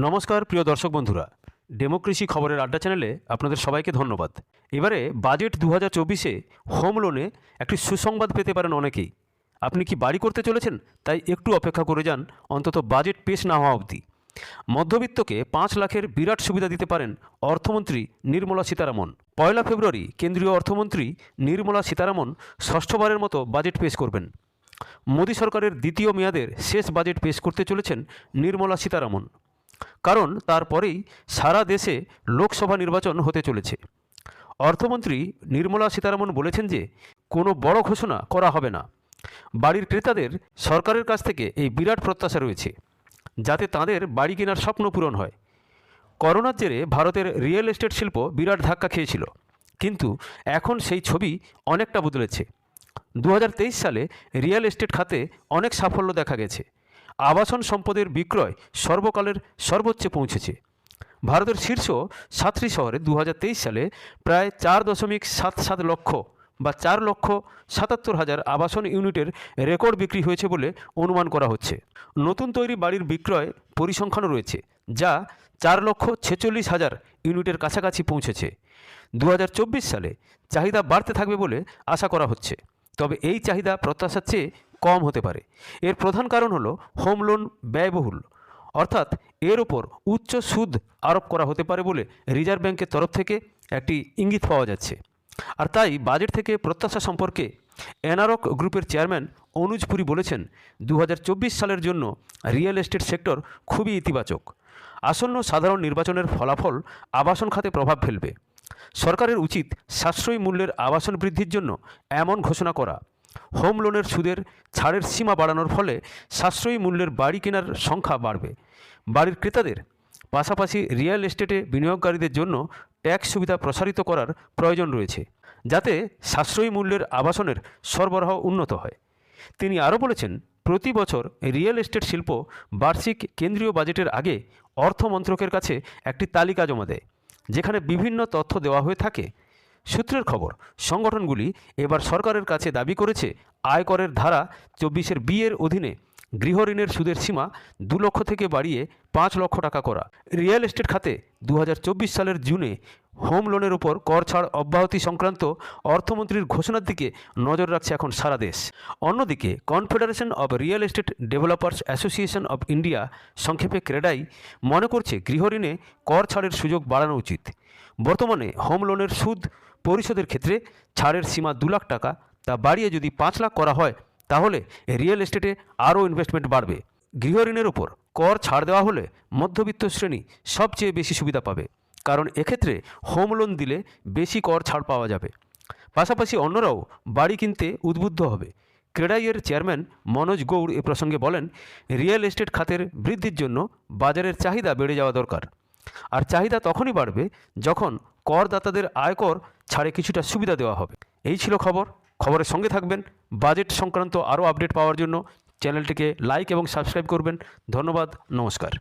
নমস্কার, প্রিয় দর্শক বন্ধুরা। ডেমোক্রেসি খবরের আড্ডা চ্যানেলে আপনাদের সবাইকে ধন্যবাদ। এবারে বাজেট দু হাজার চব্বিশে হোম লোনে একটি সুসংবাদ পেতে পারেন অনেকেই। আপনি কি বাড়ি করতে চলেছেন? তাই একটু অপেক্ষা করে যান, অন্তত বাজেট পেশ না হওয়া অবধি। মধ্যবিত্তকে পাঁচ লাখের বিরাট সুবিধা দিতে পারেন অর্থমন্ত্রী নির্মলা সীতারামন। পয়লা ফেব্রুয়ারি কেন্দ্রীয় অর্থমন্ত্রী নির্মলা সীতারামন ষষ্ঠবারের মতো বাজেট পেশ করবেন। মোদী সরকারের দ্বিতীয় মেয়াদের শেষ বাজেট পেশ করতে চলেছেন নির্মলা সীতারামন। কারণ তারপরেই সারা দেশে লোকসভা নির্বাচন হতে চলেছে। অর্থমন্ত্রী নির্মলা সীতারামন বলেছেন যে, কোনো বড় ঘোষণা করা হবে না। বাড়ির ক্রেতাদের সরকারের কাছ থেকে এই বিরাট প্রত্যাশা রয়েছে, যাতে তাদের বাড়ি কেনার স্বপ্ন পূরণ হয়। করোনার জেরে ভারতের রিয়েল এস্টেট শিল্প বিরাট ধাক্কা খেয়েছিল, কিন্তু এখন সেই ছবি অনেকটা বদলেছে। দু হাজার তেইশ সালে রিয়েল এস্টেট খাতে অনেক সাফল্য দেখা গেছে। আবাসন সম্পদের বিক্রয় সর্বকালের সর্বোচ্চে পৌঁছেছে। ভারতের শীর্ষ সাতটি শহরে দু হাজার তেইশ সালে প্রায় চার দশমিক সাত সাত লক্ষ বা চার লক্ষ সাতাত্তর হাজার আবাসন ইউনিটের রেকর্ড বিক্রি হয়েছে বলে অনুমান করা হচ্ছে। নতুন তৈরি বাড়ির বিক্রয় পরিসংখ্যানও রয়েছে, যা চার লক্ষ ছেচল্লিশ হাজার ইউনিটের কাছাকাছি পৌঁছেছে। দু হাজার চব্বিশ সালে চাহিদা বাড়তে থাকবে বলে আশা করা হচ্ছে, তবে এই চাহিদা প্রত্যাশার চেয়ে কম হতে পারে। এর প্রধান কারণ হলো হোম লোন ব্যয়বহুল। অর্থাৎ এর ওপর উচ্চ সুদ আরোপ করা হতে পারে বলে রিজার্ভ ব্যাংকের তরফ থেকে একটি ইঙ্গিত পাওয়া যাচ্ছে। আর তাই বাজেট থেকে প্রত্যাশা সম্পর্কে এনারক গ্রুপের চেয়ারম্যান অনুজ পুরী বলেছেন দু হাজার চব্বিশ সালের জন্য রিয়েল এস্টেট সেক্টর খুবই ইতিবাচক। আসন্ন সাধারণ নির্বাচনের ফলাফল আবাসন খাতে প্রভাব ফেলবে। সরকারের উচিত সাশ্রয়ী মূল্যের আবাসন বৃদ্ধির জন্য এমন ঘোষণা করা। হোম লোনের সুদের ছাড়ের সীমা বাড়ানোর ফলে সাশ্রয়ী মূল্যের বাড়ি কেনার সংখ্যা বাড়বে। বাড়ির ক্রেতাদের পাশাপাশি রিয়েল এস্টেটে বিনিয়োগকারীদের জন্য ট্যাক্স সুবিধা প্রসারিত করার প্রয়োজন রয়েছে, যাতে সাশ্রয়ী মূল্যের আবাসনের সরবরাহ উন্নত হয়। তিনি আরও বলেছেন, প্রতি বছর রিয়েল এস্টেট শিল্প বার্ষিক কেন্দ্রীয় বাজেটের আগে অর্থ মন্ত্রকের কাছে একটি তালিকা জমা দেয়, যেখানে বিভিন্ন তথ্য দেওয়া হয়ে থাকে। সূত্রের খবর সংগঠনগুলি এবার সরকারের কাছে দাবি করেছে আয়করের ধারা চব্বিশের বিয়ের অধীনে গৃহঋণের সুদের সীমা দু লক্ষ থেকে বাড়িয়ে পাঁচ লক্ষ টাকা করা। রিয়েল এস্টেট খাতে দু হাজার চব্বিশ সালের জুনে হোম লোনের ওপর কর ছাড় অব্যাহতি সংক্রান্ত অর্থমন্ত্রীর ঘোষণার দিকে নজর রাখছে এখন সারা দেশ। অন্যদিকে, confederation of real estate developers association of India সংক্ষেপে ক্রেডাই মনে করছে গৃহঋণে কর ছাড়ের সুযোগ বাড়ানো উচিত। বর্তমানে হোম লোনের সুদ পরিশোধের ক্ষেত্রে ছাড়ের সীমা দু লাখ টাকা, তা বাড়িয়ে যদি পাঁচ লাখ করা হয় তাহলে রিয়েল এস্টেটে আরও ইনভেস্টমেন্ট বাড়বে। গৃহ ঋণের ওপর কর ছাড় দেওয়া হলে মধ্যবিত্ত শ্রেণি সবচেয়ে বেশি সুবিধা পাবে। কারণ এক্ষেত্রে হোম লোন দিলে বেশি কর ছাড় পাওয়া যাবে। পাশাপাশি অন্যরাও বাড়ি কিনতে উদ্বুদ্ধ হবে। ক্রেডাইয়ের চেয়ারম্যান মনোজ গৌড় এ প্রসঙ্গে বলেন রিয়েল এস্টেট খাতের বৃদ্ধির জন্য বাজারের চাহিদা বেড়ে যাওয়া দরকার। আর চাহিদা তখনই বাড়বে যখন করদাতাদের আয়কর ছাড়ে কিছুটা সুবিধা দেওয়া হবে। এই ছিল খবর। খবরের সঙ্গে থাকবেন। বাজেট সংক্রান্ত আরও আপডেট পাওয়ার জন্য চ্যানেলটিকে লাইক এবং সাবস্ক্রাইব করবেন। ধন্যবাদ, নমস্কার।